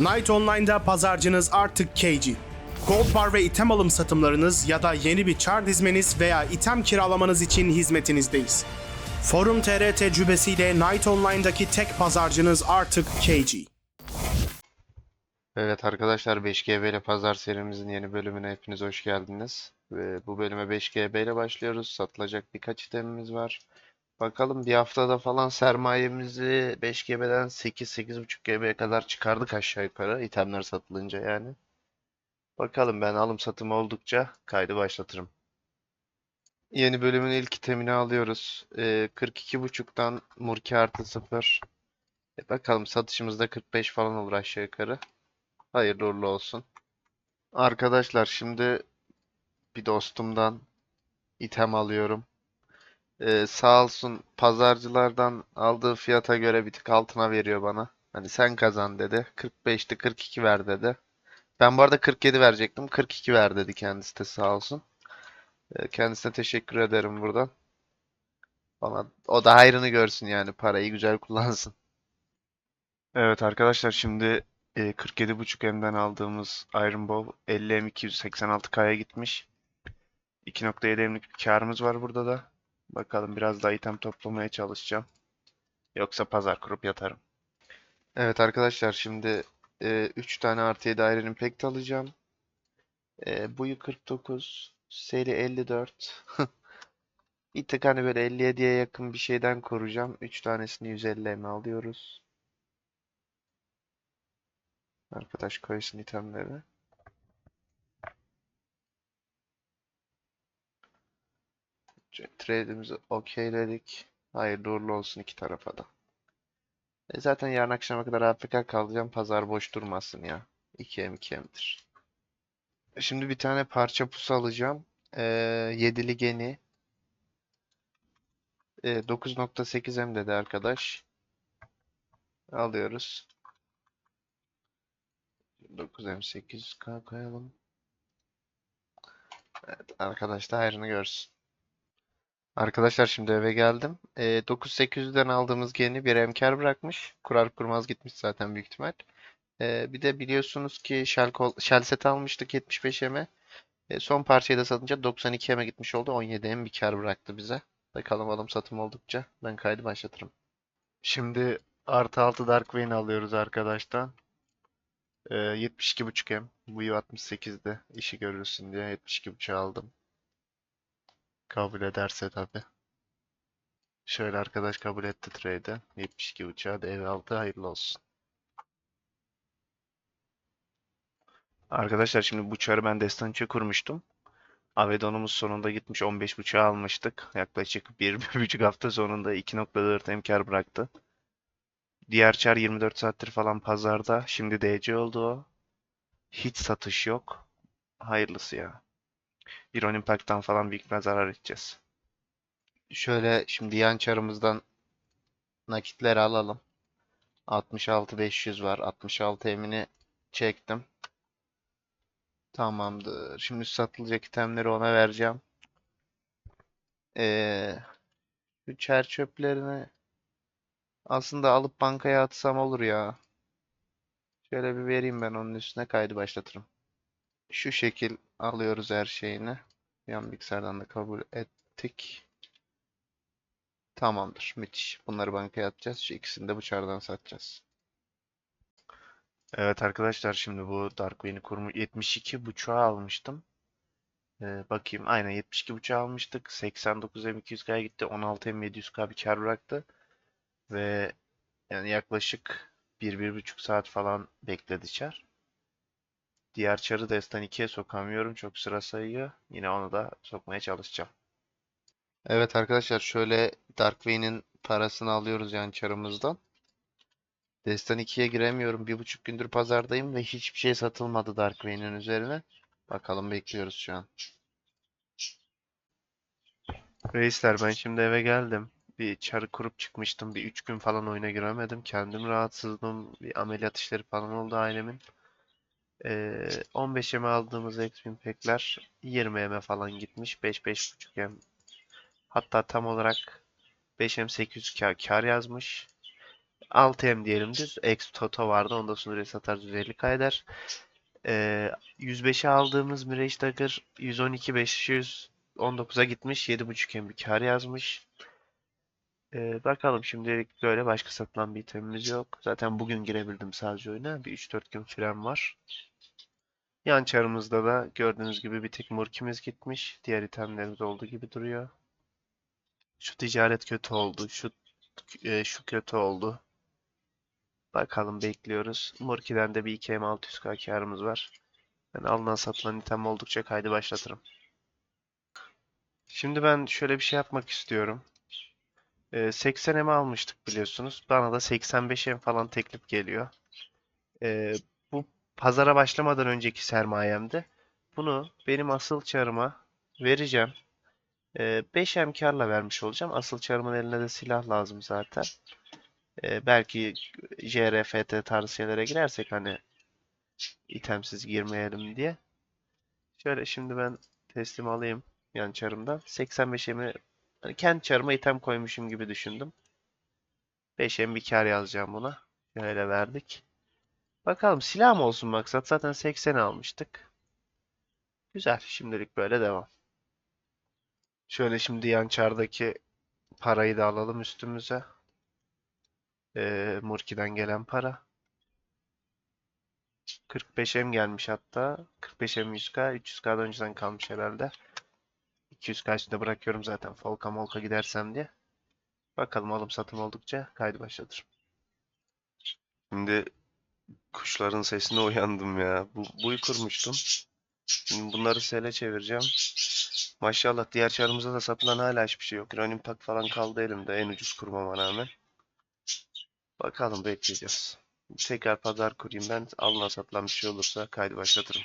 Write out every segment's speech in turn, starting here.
Night Online'da pazarcınız artık KG. Gold bar ve item alım satımlarınız ya da yeni bir çar dizmeniz veya item kiralamanız için hizmetinizdeyiz. Forum TR tecrübesiyle Night Online'daki tek pazarcınız artık KG. Evet arkadaşlar 5GB ile pazar serimizin yeni bölümüne hepiniz hoş geldiniz. Ve bu bölüme 5GB ile başlıyoruz. Satılacak birkaç itemimiz var. Bakalım bir haftada falan sermayemizi 5GB'den 8-8.5GB'ye kadar çıkardık aşağı yukarı itemler satılınca yani. Bakalım ben alım satım oldukça kaydı başlatırım. Yeni bölümün ilk itemini alıyoruz. Ee, 42.5'tan Murki artı 0. E bakalım satışımızda 45 falan olur aşağı yukarı. Hayırlı uğurlu olsun. Arkadaşlar şimdi bir dostumdan item alıyorum. Ee, sağ olsun pazarcılardan aldığı fiyata göre bir tık altına veriyor bana. Hani sen kazan dedi. 45'ti 42 ver dedi. Ben bu arada 47 verecektim. 42 ver dedi kendisi de sağ olsun. Ee, kendisine teşekkür ederim buradan. Bana, o da hayrını görsün yani parayı güzel kullansın. Evet arkadaşlar şimdi e, 47.5M'den aldığımız Iron Bow 50M286K'ya gitmiş. 2.7 M'lik bir karımız var burada da. Bakalım biraz daha item toplamaya çalışacağım. Yoksa pazar kurup yatarım. Evet arkadaşlar şimdi 3 tane artı 7 Iron Impact alacağım. E, buyu 49, seri 54. Bir tık hani böyle 57'ye yakın bir şeyden koruyacağım. 3 tanesini 150 M alıyoruz. Arkadaş koysun itemleri. Trade'imizi okeyledik. Hayırlı uğurlu olsun iki tarafa da. E zaten yarın akşama kadar AFK kalacağım. Pazar boş durmasın ya. 2M 2M'dir. Şimdi bir tane parça pusu alacağım. Ee, yedili geni. Ee, 9.8M dedi arkadaş. Alıyoruz. 9M8K koyalım. Evet, arkadaş da hayrını görsün. Arkadaşlar şimdi eve geldim. E, 9800'den aldığımız geni bir emkar bırakmış. Kurar kurmaz gitmiş zaten büyük ihtimal. E, bir de biliyorsunuz ki Shell, Shell set almıştık 75M'e. E, son parçayı da satınca 92M'e gitmiş oldu. 17M bir kar bıraktı bize. Bakalım alım satım oldukça ben kaydı başlatırım. Şimdi artı 6 Dark Vayne alıyoruz arkadaştan. Ee, 72.5M. Bu yıl 68'de işi görürsün diye 72.5 aldım. Kabul ederse tabi. Şöyle arkadaş kabul etti trade'e. 72.5'a da ev aldı. Hayırlı olsun. Arkadaşlar şimdi bu çarı ben destan içi kurmuştum. Avedon'umuz sonunda gitmiş 15.5'a almıştık. Yaklaşık 1-1.5 hafta sonunda 2.4 emkar bıraktı. Diğer çar 24 saattir falan pazarda. Şimdi DC oldu o. Hiç satış yok. Hayırlısı ya. Iron Impact'tan falan büyük bir zarar edeceğiz. Şöyle şimdi yan çarımızdan nakitleri alalım. 66.500 var. 66 emini çektim. Tamamdır. Şimdi satılacak itemleri ona vereceğim. Ee, şu çer çöplerini aslında alıp bankaya atsam olur ya. Şöyle bir vereyim ben onun üstüne kaydı başlatırım. Şu şekil alıyoruz her şeyini. Yan bilgisayardan da kabul ettik. Tamamdır. Müthiş. Bunları bankaya atacağız. Şu ikisini de bıçardan satacağız. Evet arkadaşlar şimdi bu Darkwing'i kurmuş 72 buçuğa almıştım. Ee, bakayım aynen 72 buçuğa almıştık. 89 M200K'ya gitti. 16 M700K bir kar bıraktı. Ve yani yaklaşık 1-1,5 saat falan bekledi çar. Diğer çarı destan 2'ye sokamıyorum. Çok sıra sayıyor. Yine onu da sokmaya çalışacağım. Evet arkadaşlar şöyle Darkwing'in parasını alıyoruz yani çarımızdan. Destan 2'ye giremiyorum. Bir buçuk gündür pazardayım ve hiçbir şey satılmadı Darkwing'in üzerine. Bakalım bekliyoruz şu an. Reisler ben şimdi eve geldim. Bir çarı kurup çıkmıştım. Bir 3 gün falan oyuna giremedim. Kendim rahatsızdım. Bir ameliyat işleri falan oldu ailemin. Ee, 15'eme aldığımız X-Wing pack'ler 20'eme falan gitmiş. 5-5.5M hatta tam olarak 5M 800 kar, kar yazmış. 6M diyelim düz. Ex Toto vardı. Ondan sonra satarız 150 eder. Ee, 105'e aldığımız Mirage Dagger 112 519'a gitmiş. 7.5M bir kar yazmış. Ee, bakalım şimdilik böyle başka satılan bir itemimiz yok. Zaten bugün girebildim sadece oyuna. Bir 3-4 gün süren var. Yan çarımızda da gördüğünüz gibi bir tek Murkimiz gitmiş. Diğer itemlerimiz olduğu gibi duruyor. Şu ticaret kötü oldu. Şu e, şu kötü oldu. Bakalım bekliyoruz. Murki'den de bir 2M 600k karımız var. Ben alınan satılan item oldukça kaydı başlatırım. Şimdi ben şöyle bir şey yapmak istiyorum. Ee, 80M almıştık biliyorsunuz. Bana da 85M falan teklif geliyor. Bu pazara başlamadan önceki sermayemde. Bunu benim asıl çarıma vereceğim. Ee, 5M karla vermiş olacağım. Asıl çarımın eline de silah lazım zaten. Ee, belki JRFT tarzı şeylere girersek hani itemsiz girmeyelim diye. Şöyle şimdi ben teslim alayım yan çarımdan. 85'imi hani kendi çarıma item koymuşum gibi düşündüm. 5'em bir kar yazacağım buna. Şöyle verdik. Bakalım silah mı olsun maksat? Zaten 80 almıştık. Güzel. Şimdilik böyle devam. Şöyle şimdi yan çardaki parayı da alalım üstümüze. Ee, Murki'den gelen para. 45M gelmiş hatta. 45M 100k. 300k'dan önceden kalmış herhalde. 200k üstünde bırakıyorum zaten. Folka molka gidersem diye. Bakalım alım satım oldukça kaydı başlatırım. Şimdi kuşların sesine uyandım ya. Bu, buyu kurmuştum. Şimdi bunları sele çevireceğim. Maşallah diğer çarımızda da satılan hala hiçbir şey yok. Iron Impact falan kaldı elimde en ucuz kurmama rağmen. Bakalım bekleyeceğiz. Tekrar pazar kurayım ben. Alınan satılan bir şey olursa kaydı başlatırım.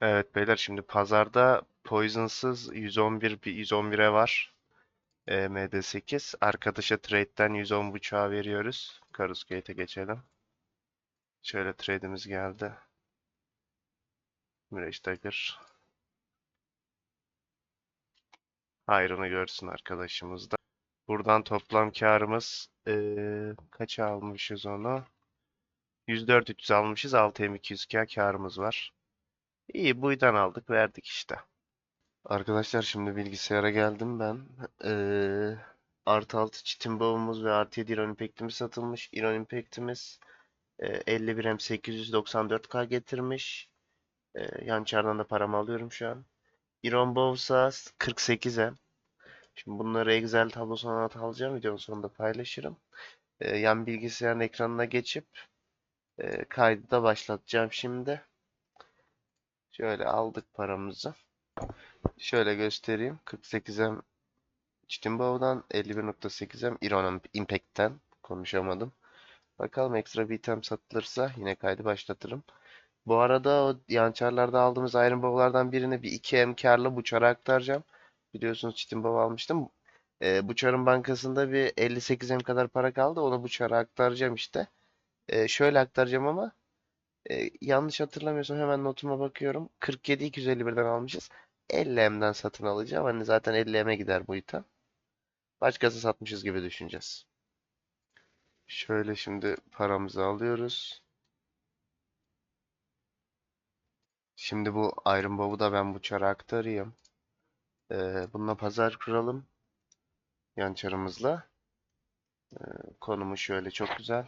Evet beyler şimdi pazarda Poison'sız 111 bir 111'e var. E, MD8. Arkadaşa trade'den 110.5'a veriyoruz. Karus Gate'e geçelim. Şöyle trade'imiz geldi. Mirage Dagger. Hayrını görsün arkadaşımız da. Buradan toplam karımız eee kaça almışız onu? 104 300 almışız. 6M 200k karımız var. İyi buydan aldık verdik işte. Arkadaşlar şimdi bilgisayara geldim ben. Artı 6 çitin bağımız ve artı 7 Iron Impact'imiz satılmış. Iron Impact'imiz eee, 51M 894k getirmiş. Eee yan çardan da paramı alıyorum şu an. Iron Bows'a 48M. Şimdi bunları Excel tablosuna not alacağım. Videonun sonunda paylaşırım. Ee, yan bilgisayarın ekranına geçip e, kaydı da başlatacağım şimdi. Şöyle aldık paramızı. Şöyle göstereyim. 48M Chitinbow'dan 51.8M Iron Impact'ten konuşamadım. Bakalım ekstra bir item satılırsa yine kaydı başlatırım. Bu arada o yançarlarda aldığımız Iron Bow'lardan birini bir 2M karlı bu çara aktaracağım. Biliyorsunuz Çetin Baba almıştım. Ee, bu çarın bankasında bir 58M kadar para kaldı. Onu bu çara aktaracağım işte. Ee, şöyle aktaracağım ama e, yanlış hatırlamıyorsam hemen notuma bakıyorum. 47 251'den almışız. 50M'den satın alacağım. Hani zaten 50M'e gider bu item. Başkası satmışız gibi düşüneceğiz. Şöyle şimdi paramızı alıyoruz. Şimdi bu Iron Bow'u da ben bu çara aktarayım. Ee, bununla pazar kuralım. Yan çarımızla. Ee, konumu şöyle çok güzel.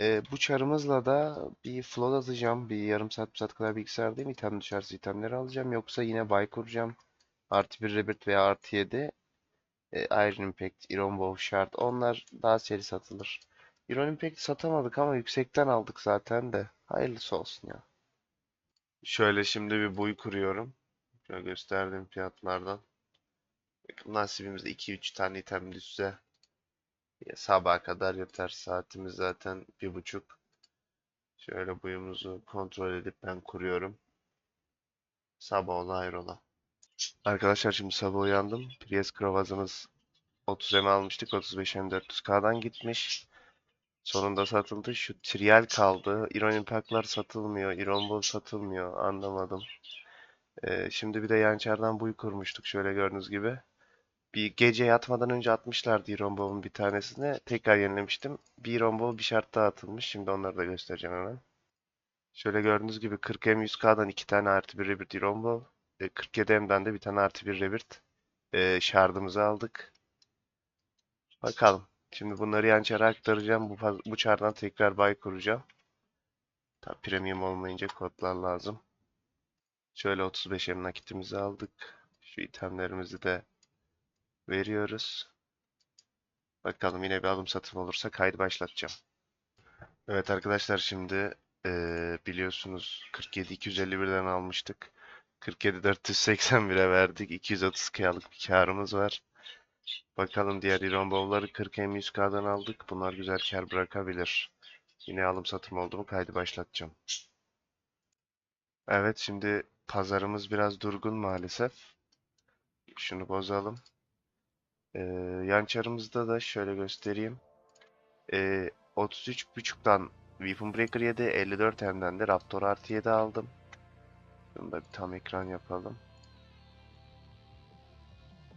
Ee, bu çarımızla da bir float atacağım. Bir yarım saat bir saat kadar bilgisayardayım. İtem dışarısı itemleri alacağım. Yoksa yine buy kuracağım. Artı bir rebirth veya artı 7. Ee, Iron Impact, Iron Bow Shard. Onlar daha seri satılır. Iron Impact satamadık ama yüksekten aldık zaten de. Hayırlısı olsun ya. Şöyle şimdi bir buy kuruyorum. Şöyle gösterdiğim fiyatlardan. Bakın Nasibimizde 2-3 tane item düşse ya sabaha kadar yeter. Saatimiz zaten bir buçuk. Şöyle buyumuzu kontrol edip ben kuruyorum. Sabah ola hayrola. Arkadaşlar şimdi sabah uyandım. Prius Krovaz'ımız 30 M almıştık. 35 M 400K'dan gitmiş. Sonunda satıldı. Şu trial kaldı. Iron Impact'lar satılmıyor. Iron Bow satılmıyor. Anlamadım. Ee, şimdi bir de yançerden buy kurmuştuk şöyle gördüğünüz gibi. bir gece yatmadan önce atmışlardı Irombov'un bir tanesini. Tekrar yenilemiştim. Bir Irombov bir şart daha atılmış. Şimdi onları da göstereceğim hemen. Şöyle gördüğünüz gibi 40M 100K'dan 2 tane artı bir Rebirth Irombov. E, 47M'den de bir tane artı bir Rebirth. E, şardımızı aldık. Bakalım. Şimdi bunları yan çara aktaracağım. Bu, bu çardan tekrar buy kuracağım. Tabi premium olmayınca kodlar lazım. Şöyle 35M nakitimizi aldık. Şu itemlerimizi de veriyoruz. Bakalım yine bir alım satım olursa kaydı başlatacağım. Evet arkadaşlar şimdi eee, biliyorsunuz 47 251'den almıştık. 47 481'e verdik. 230 K'lık bir karımız var. Bakalım diğer İron Bowl'ları 40 M 100K'dan aldık. Bunlar güzel kar bırakabilir. Yine alım satım oldu mu kaydı başlatacağım. Evet şimdi pazarımız biraz durgun maalesef. Şunu bozalım. Ee, yan çarımızda da şöyle göstereyim. Ee, 33.5'tan Weapon Breaker 7, 54 M'den de Raptor artı 7 aldım. Bunu da bir tam ekran yapalım.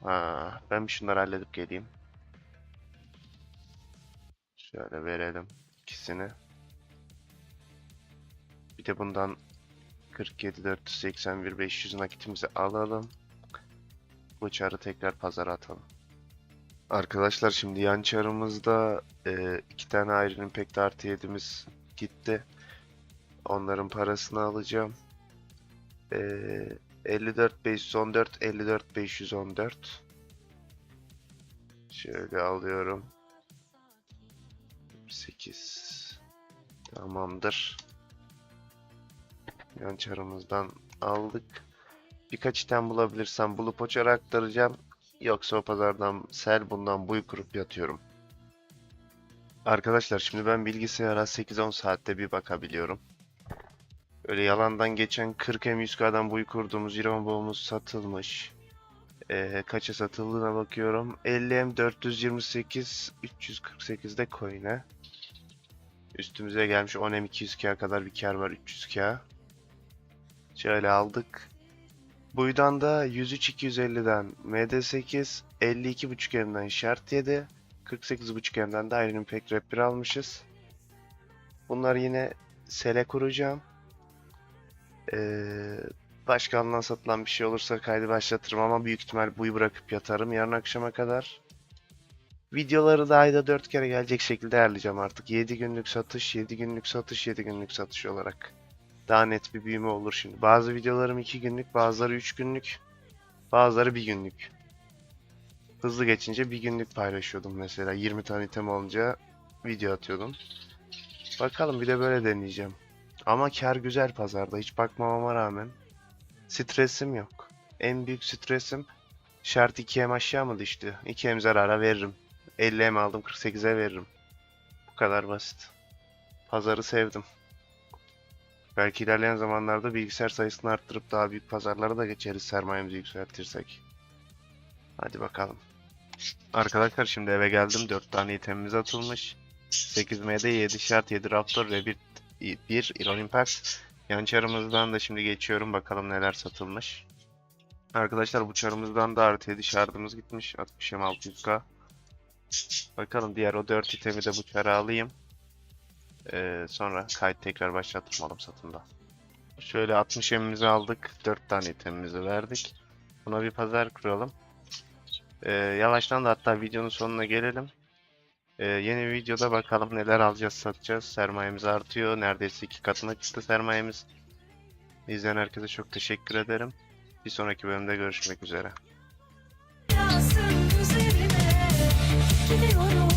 Ha, ben bir şunları halledip geleyim. Şöyle verelim ikisini. Bir de bundan 47 481 500 nakitimizi alalım. Bu çarı tekrar pazara atalım. Arkadaşlar şimdi yan çarımızda e, iki tane Iron Impact artı 7'miz gitti. Onların parasını alacağım. E, 54 514 54 514 Şöyle alıyorum. 8 Tamamdır. Yan çarımızdan aldık. Birkaç item bulabilirsem bulup o çara aktaracağım. Yoksa o pazardan sel bundan buy kurup yatıyorum. Arkadaşlar şimdi ben bilgisayara 8-10 saatte bir bakabiliyorum. Öyle yalandan geçen 40 M 100K'dan buy kurduğumuz iron boğumuz satılmış. Ee, kaça satıldığına bakıyorum. 50 M 428 348'de coin'e. Üstümüze gelmiş 10 M 200K kadar bir kar var 300K. Şöyle aldık. Buydan da 103 250'den MD8 52.5 M'den şart 7 48.5 M'den de Iron Impact Rap 1 almışız. Bunlar yine sele kuracağım. Ee, başka alınan satılan bir şey olursa kaydı başlatırım ama büyük ihtimal buyu bırakıp yatarım yarın akşama kadar. Videoları da ayda 4 kere gelecek şekilde ayarlayacağım artık. 7 günlük satış, 7 günlük satış, 7 günlük satış olarak. Daha net bir büyüme olur şimdi. Bazı videolarım 2 günlük, bazıları 3 günlük, bazıları 1 günlük. Hızlı geçince bir günlük paylaşıyordum mesela. 20 tane item olunca video atıyordum. Bakalım bir de böyle deneyeceğim. Ama kar güzel pazarda hiç bakmamama rağmen. Stresim yok. En büyük stresim şart 2M aşağı mı düştü? 2M zarara veririm. 50M aldım 48'e veririm. Bu kadar basit. Pazarı sevdim. Belki ilerleyen zamanlarda bilgisayar sayısını arttırıp daha büyük pazarlara da geçeriz sermayemizi yükseltirsek. Hadi bakalım. Arkadaşlar şimdi eve geldim. 4 tane itemimiz atılmış. 8 MD, 7 şart, 7 Raptor ve 1, 1 Iron Impact. Yan çarımızdan da şimdi geçiyorum. Bakalım neler satılmış. Arkadaşlar bu çarımızdan da artı 7 şardımız gitmiş. 60 M 600K. Bakalım diğer o 4 itemi de bu çara alayım. Ee, sonra kayıt tekrar başlattım alım satımda. Şöyle 60 emimizi aldık. 4 tane itemimizi verdik. Buna bir pazar kuralım. Ee, yavaştan da hatta videonun sonuna gelelim. Ee, yeni videoda bakalım neler alacağız satacağız. Sermayemiz artıyor. Neredeyse iki katına çıktı sermayemiz. İzleyen herkese çok teşekkür ederim. Bir sonraki bölümde görüşmek üzere. Gidiyorum